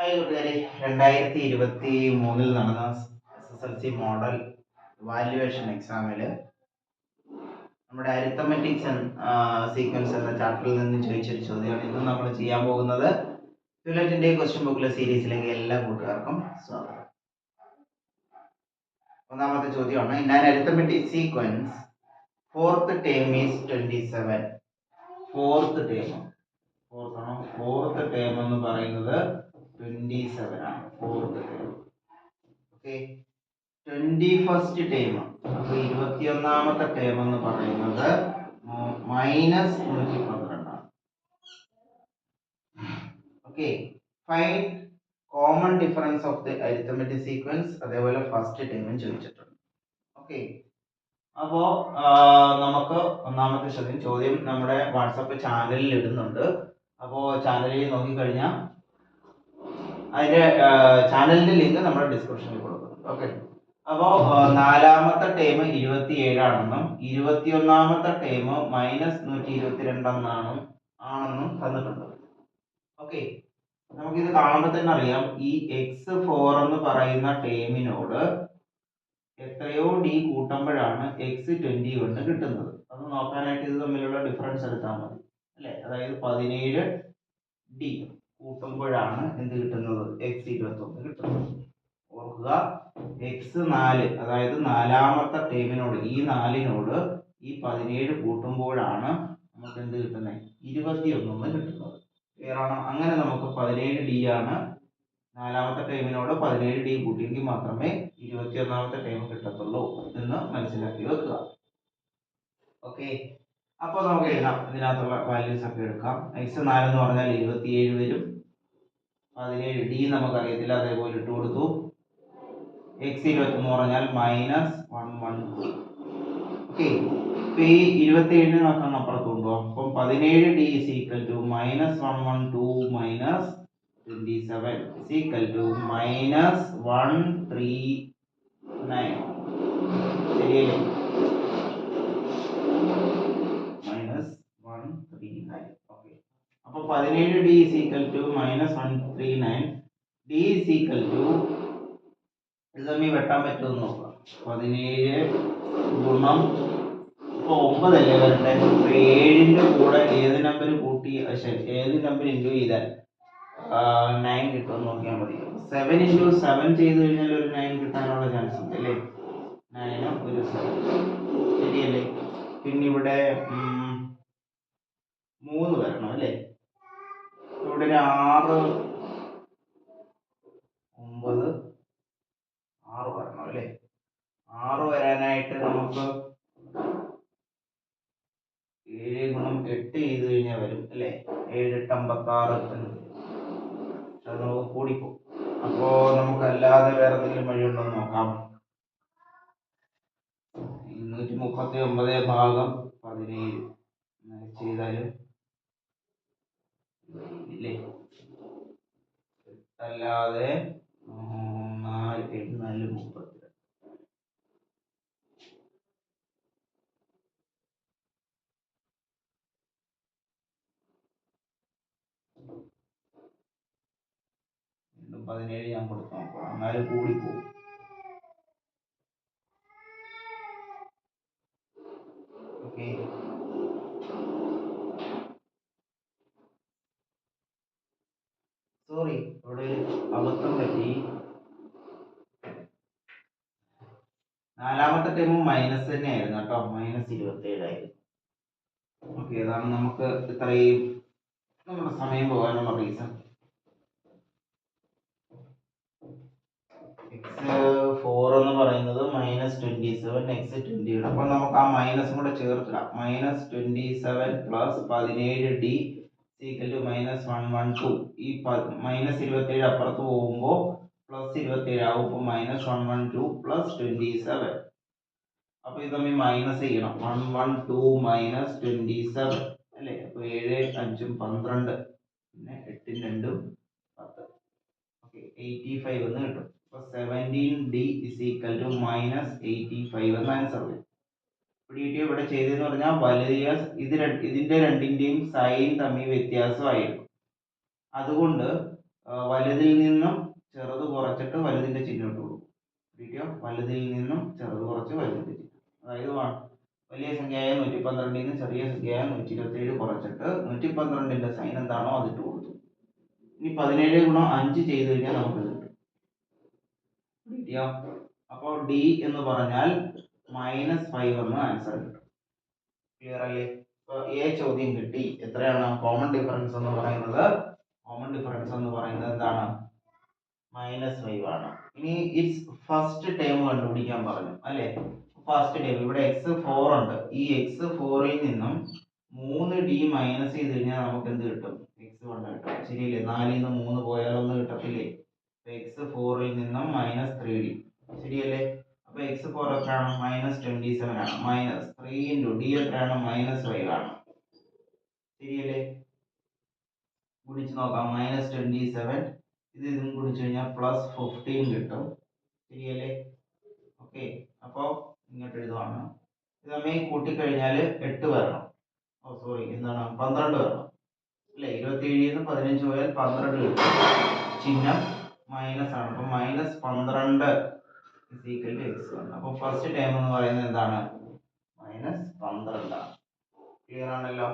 Hi കൂട്ടുകാരെ രണ്ടായിരത്തി ഇരുപത്തി മൂന്നിൽ നടന്ന S S L C model valuation എക്സാമിൽ നമ്മുടെ അരിത്തമെറ്റിക്സ് സീക്വൻസ് എന്ന ചാപ്റ്ററിൽ നിന്ന് ചോദിച്ചൊരു ചോദ്യമാണ്. ഇന്ന് നമ്മൾ ചെയ്യാൻ പോകുന്നത് ഫിലറ്റിന്റെ ക്വസ്റ്റ്യൻ ബുക്കിലെ സീരീസിലേക്ക് എല്ലാ കൂട്ടുകാർക്കും സ്വാഗതം. ഒന്നാമത്തെ ചോദ്യമാണ്. In an arithmetic sequence fourth term is twenty seven fourth term fourth ആണോ? ഫോർത്ത് ടേം എന്ന് പറയുന്നത് ട്വന്റി സെവൻ ആണ് fourth term okay twenty first term എന്ന് പറയുന്നത് മൈനസ് നൂറ്റി പന്ത്രണ്ടാണ് okay find common difference of the arithmetic sequence അതേപോലെ first ടേമും ചോദിച്ചിട്ടുണ്ട്. ഓക്കെ അപ്പോ നമുക്ക് ഒന്നാമത്തെ ചോദ്യം ചോദ്യം നമ്മുടെ വാട്സപ്പ് ചാനലിൽ ഇടുന്നുണ്ട്. അപ്പോൾ ചാനലിൽ നോക്കിക്കഴിഞ്ഞാൽ അതിന്റെ ചാനലിന്റെ ലിങ്ക് നമ്മൾ ഡിസ്ക്രിപ്ഷനിൽ കൊടുക്കുന്നുണ്ട്. ഓക്കെ. അപ്പോൾ നാലാമത്തെ ടേം ഇരുപത്തി ഏഴാണെന്നും ഇരുപത്തിയൊന്നാമത്തെ ടേം മൈനസ് നൂറ്റി ഇരുപത്തിരണ്ടെന്നാണ് ആണെന്നും തന്നിട്ടുണ്ട്. ഓക്കെ. നമുക്കിത് കാണുമ്പോൾ തന്നെ അറിയാം. ഈ എക്സ് ഫോർ എന്ന് പറയുന്ന ടേമിനോട് എത്രയോ ഡി കൂട്ടുമ്പോഴാണ് എക്സ് ട്വന്റി കൊണ്ട് കിട്ടുന്നത്. അത് നോക്കാനായിട്ട് ഇത് തമ്മിലുള്ള ഡിഫറൻസ് എടുത്താൽ മതി. അല്ലേ? അതായത് പതിനേഴ് ഡി കൂട്ടുമ്പോഴാണ് എന്ത് കിട്ടുന്നത്? എക്സ് ഇരുപത്തൊന്ന് കിട്ടുന്നത്. ഓർക്കുക എക്സ് നാല് അതായത് നാലാമത്തെ ടേമിനോട് ഈ നാലിനോട് ഈ പതിനേഴ് കൂട്ടുമ്പോഴാണ് നമുക്ക് എന്ത് കിട്ടുന്നത്? ഇരുപത്തിയൊന്നെന്ന് കിട്ടുന്നത്. ക്ലിയർ ആണോ? അങ്ങനെ നമുക്ക് പതിനേഴ് ഡി ആണ് നാലാമത്തെ ടൈമിനോട് പതിനേഴ് ഡി കൂട്ടിയെങ്കിൽ മാത്രമേ ഇരുപത്തിയൊന്നാമത്തെ ടൈം കിട്ടത്തുള്ളൂ എന്ന് മനസ്സിലാക്കി വെക്കുക. ഓക്കെ അപ്പോൾ നമുക്ക് എഴുതാം. ഇതിനകത്തുള്ള വാല്യൂസ് ഒക്കെ എടുക്കാം. എക്സ് നാല് എന്ന് പറഞ്ഞാൽ ഇരുപത്തിയേഴ് വരും. പതിനേഴ് ഡി നമുക്കറിയത്തില്ല. അതേപോലെ ഇട്ട് കൊടുത്തു. എക്സ് ഇരുപത്തൊന്ന് പറഞ്ഞാൽ minus one one two okay ഇപ്പം ഈ ഇരുപത്തിയേഴിന് നോക്കാൻ അപ്പുറത്ത് കൊണ്ടുപോകാം അപ്പം പതിനേഴ് D is equal to minus one one two minus twenty seven is equal to minus one three nine ശരിയല്ലേ minus one three nine okay അപ്പൊ പതിനേഴ് D is equal to minus one three nine D is equal to ഇത് വെട്ടാൻ പറ്റുമെന്ന് നോക്കാം. പതിനേഴ് ഗുണം ഇപ്പൊ ഒമ്പതല്ലേ വരണ്ടേ? ഇപ്പൊ ഏഴിന്റെ കൂടെ ഏത് നമ്പർ കൂട്ടി ശരി ഏത് നമ്പർ ഇന്റു ചെയ്താൽ നയൻ കിട്ടുമെന്ന് നോക്കിയാൽ മതി. സെവൻ ഇന്റു സെവൻ ചെയ്ത് കഴിഞ്ഞാൽ ഒരു നയൻ കിട്ടാനുള്ള ചാൻസ് ഉണ്ട് അല്ലേ? നയനും ഒരു സെവൻ ശരിയല്ലേ? പിന്നെ ഇവിടെ ഉം, മൂന്ന് വരണം അല്ലേ ഇവിടെ ഒരു ആറ് ഒമ്പത് ആറ് വരണം അല്ലേ? ആറ് വരാനായിട്ട് നമുക്ക് ഏഴ് ഗുണം എട്ട് ചെയ്ത് കഴിഞ്ഞാൽ വരും അല്ലേ? ഏഴ് എട്ട് അമ്പത്തി ആറ് എന്ന് വരും. പക്ഷെ അത് നമുക്ക് കൂടിപ്പോ അപ്പോ നമുക്ക് അല്ലാതെ വേറെ എന്തെങ്കിലും വഴിയുണ്ടോ എന്ന് നോക്കാം. ഇരുന്നൂറ്റി മുപ്പത്തി ഒമ്പത് ഭാഗം പതിനേഴ്. ചെയ്താലും ഇല്ലേ? അല്ലാതെ നാല് എട്ട് നാല് മുപ്പത്തി വീണ്ടും പതിനേഴ് ഞാൻ കൊടുത്തു നോക്കാം എന്നാലും കൂടിപ്പോകും ഓക്കെ സോറി ഒരു അബദ്ധം പറ്റി. നാലാമത്തെ ടൈം മൈനസ് തന്നെയായിരുന്നു കേട്ടോ. മൈനസ് ഇരുപത്തി ഏഴായിരുന്നു ഓക്കെ അതാണ് നമുക്ക് ഇത്രയും നമ്മുടെ സമയം പോകാനുള്ള റീസൺ എക്സ് ഫോർ എന്ന് പറയുന്നത് minus twenty seven X twenty അപ്പോൾ അപ്പൊ നമുക്ക് ആ മൈനസും കൂടെ ചേർത്തിടാം. മൈനസ് ട്വന്റി സെവൻ പ്ലസ് പതിനേഴ് D equal to minus one one two ഈ മൈനസ് ഇരുപത്തേഴ് അപ്പുറത്ത് പോകുമ്പോൾ പ്ലസ് ഇരുപത്തേഴ് ആവും. ഇപ്പോൾ minus one one two plus twenty seven അപ്പോൾ ഇത് തമ്മിൽ മൈനസ് ചെയ്യണം. One one two minus twenty seven അല്ലേ? അപ്പോൾ ഏഴ് അഞ്ചും പന്ത്രണ്ട്. പിന്നെ എട്ടും രണ്ടും പത്ത്. ഓക്കെ എയ്റ്റി ഫൈവ് എന്ന് കിട്ടും. അപ്പോൾ seventeen D is equal to minus eighty five എന്ന് ആൻസർ വരും ഇവിടെ ടി ഇവിടെ ചെയ്തതെന്ന് പറഞ്ഞാൽ വലിയ ഇത് ഇതിന്റെ രണ്ടിന്റെയും സൈൻ തമ്മിൽ വ്യത്യാസമായിരുന്നു അതുകൊണ്ട് വലുതിൽ നിന്നും ചെറുത് കുറച്ചിട്ട് വലുതിന്റെ ചിഹ്നം ഇട്ട് കൊടുക്കും. കിട്ടിയോ വലുതിൽ നിന്നും ചെറുത് കുറച്ച് വലുതിന്റെ ചിഹ്നം. അതായത് വലിയ സംഖ്യയായ നൂറ്റി പന്ത്രണ്ടിൽ നിന്ന് ചെറിയ സംഖ്യയായ നൂറ്റി ഇരുപത്തി ഏഴ് കുറച്ചിട്ട് നൂറ്റി പന്ത്രണ്ടിന്റെ സൈൻ എന്താണോ അതിട്ട് കൊടുത്തു. ഇനി പതിനേഴ് ഗുണം അഞ്ച് ചെയ്ത് കഴിഞ്ഞാൽ നമുക്ക് കിട്ടും. അപ്പോൾ ഡി എന്ന് പറഞ്ഞാൽ മൈനസ് ഫൈവ് എന്ന് ആൻസർ കിട്ടും. ക്ലിയർ അല്ലേ? ഇപ്പോൾ എ ചോദ്യം കിട്ടി. എത്രയാണ്? കോമൺ ഡിഫറൻസ് എന്ന് പറയുന്നത് കോമൺ ഡിഫറൻസ് എന്ന് പറയുന്നത് എന്താണ്? മൈനസ് ഫൈവ് ആണ്. ഇനി ഇറ്റ്സ് ഫസ്റ്റ് ടേം കണ്ടുപിടിക്കാൻ പറഞ്ഞു അല്ലേ? ഫസ്റ്റ് ടേം ഇവിടെ എക്സ് ഫോർ ഉണ്ട്. ഈ എക്സ് ഫോറിൽ നിന്നും മൂന്ന് ഡി മൈനസ് ചെയ്ത് കഴിഞ്ഞാൽ നമുക്ക് എന്ത് കിട്ടും? എക്സ് വൺ കിട്ടും. ശരിയല്ലേ? നാലിൽ നിന്ന് മൂന്ന് പോയാലൊന്നും കിട്ടത്തില്ലേ? എക്സ് ഫോറിൽ നിന്നും മൈനസ് ത്രീ ഡി ശരിയല്ലേ? എക്സ് ഫോർ എത്രയാണ് മൈനസ് ട്വന്റി സെവൻ ആണ്. മൈനസ് ത്രീ ഇന്റു ഡി എത്രയാണ് മൈനസ് ഫൈവ് ആണ്. ശരിയല്ലേ? ഗുണിച്ച് നോക്കാം. മൈനസ് ട്വന്റി സെവൻ ഇത് ഇതും ഗുണിച്ച് കഴിഞ്ഞാൽ പ്ലസ് ഫിഫ്റ്റീൻ കിട്ടും. ശരിയല്ലേ? ഓക്കെ അപ്പോൾ ഇങ്ങോട്ട് എഴുതുവാണ്. ഇത് നമ്മെ കൂട്ടിക്കഴിഞ്ഞാൽ എട്ട് വരണം. ഓ സോറി എന്താണ്? പന്ത്രണ്ട് വരണം. അല്ലേ? ഇരുപത്തി ഏഴിൽ നിന്ന് പതിനഞ്ച് പോയാൽ പന്ത്രണ്ട് കിട്ടും. ചിഹ്നം മൈനസ് ആണ്. അപ്പം മൈനസ് പന്ത്രണ്ട്. ഈക്വൽ ടു എക്സ് വൺ അപ്പോൾ ഫസ്റ്റ് ടേം എന്ന് പറയുന്നത് എന്താണ്? മൈനസ് പന്ത്രണ്ടാണ്. ക്ലിയർ ആണല്ലോ?